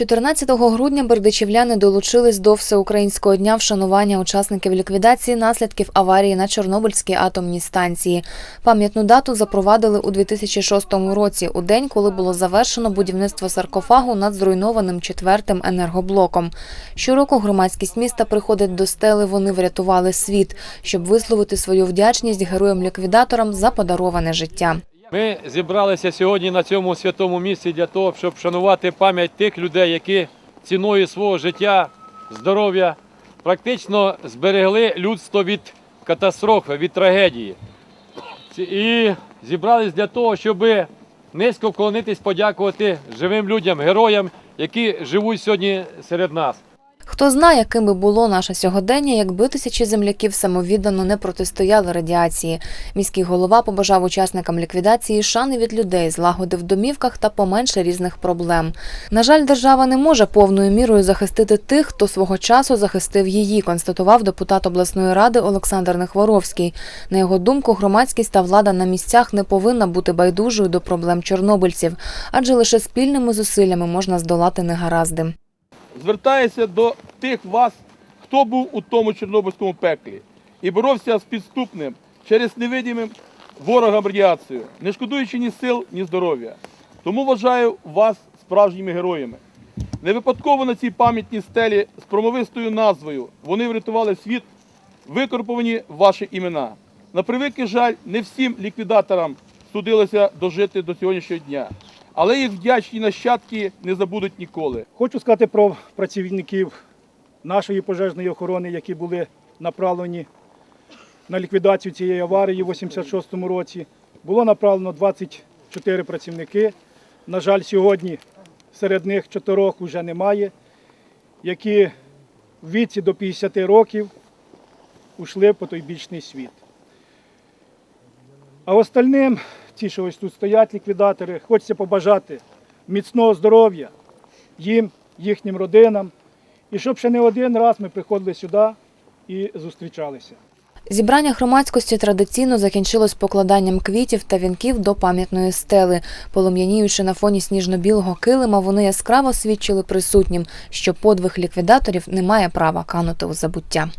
14 грудня бердичівляни долучились до всеукраїнського дня вшанування учасників ліквідації наслідків аварії на Чорнобильській атомній станції. Пам'ятну дату запровадили у 2006 році, у день, коли було завершено будівництво саркофагу над зруйнованим четвертим енергоблоком. Щороку громадськість міста приходить до стели «Вони врятували світ», щоб висловити свою вдячність героям-ліквідаторам за подароване життя. Ми зібралися сьогодні на цьому святому місці для того, щоб вшанувати пам'ять тих людей, які ціною свого життя, здоров'я практично зберегли людство від катастрофи, від трагедії. І зібрались для того, щоб низько вклонитись, подякувати живим людям, героям, які живуть сьогодні серед нас. Хто знає, яким би було наше сьогодення, якби тисячі земляків самовіддано не протистояли радіації. Міський голова побажав учасникам ліквідації шани від людей, злагоди в домівках та поменше різних проблем. На жаль, держава не може повною мірою захистити тих, хто свого часу захистив її, констатував депутат обласної ради Олександр Нехворовський. На його думку, громадськість та влада на місцях не повинна бути байдужою до проблем чорнобильців, адже лише спільними зусиллями можна здолати негаразди. Звертаюся до тих вас, хто був у тому чорнобильському пеклі і боровся з підступним через невидимим ворогам радіацією, не шкодуючи ні сил, ні здоров'я. Тому вважаю вас справжніми героями. Не випадково на цій пам'ятній стелі з промовистою назвою вони врятували світ, викорповані ваші імена. На превеликий жаль, не всім ліквідаторам судилося дожити до сьогоднішнього дня, але їх вдячні нащадки не забудуть ніколи. Хочу сказати про працівників нашої пожежної охорони, які були направлені на ліквідацію цієї аварії в 86-му році. Було направлено 24 працівники. На жаль, сьогодні серед них чотирьох вже немає, які в віці до 50 років ушли по той бічний світ. А остальним, ті, що ось тут стоять, ліквідатори, хочеться побажати міцного здоров'я, їм, їхнім родинам. І щоб ще не один раз ми приходили сюди і зустрічалися. Зібрання громадськості традиційно закінчилось покладанням квітів та вінків до пам'ятної стели. Полум'яніючи на фоні сніжно-білого килима, вони яскраво свідчили присутнім, що подвиг ліквідаторів не має права канути у забуття.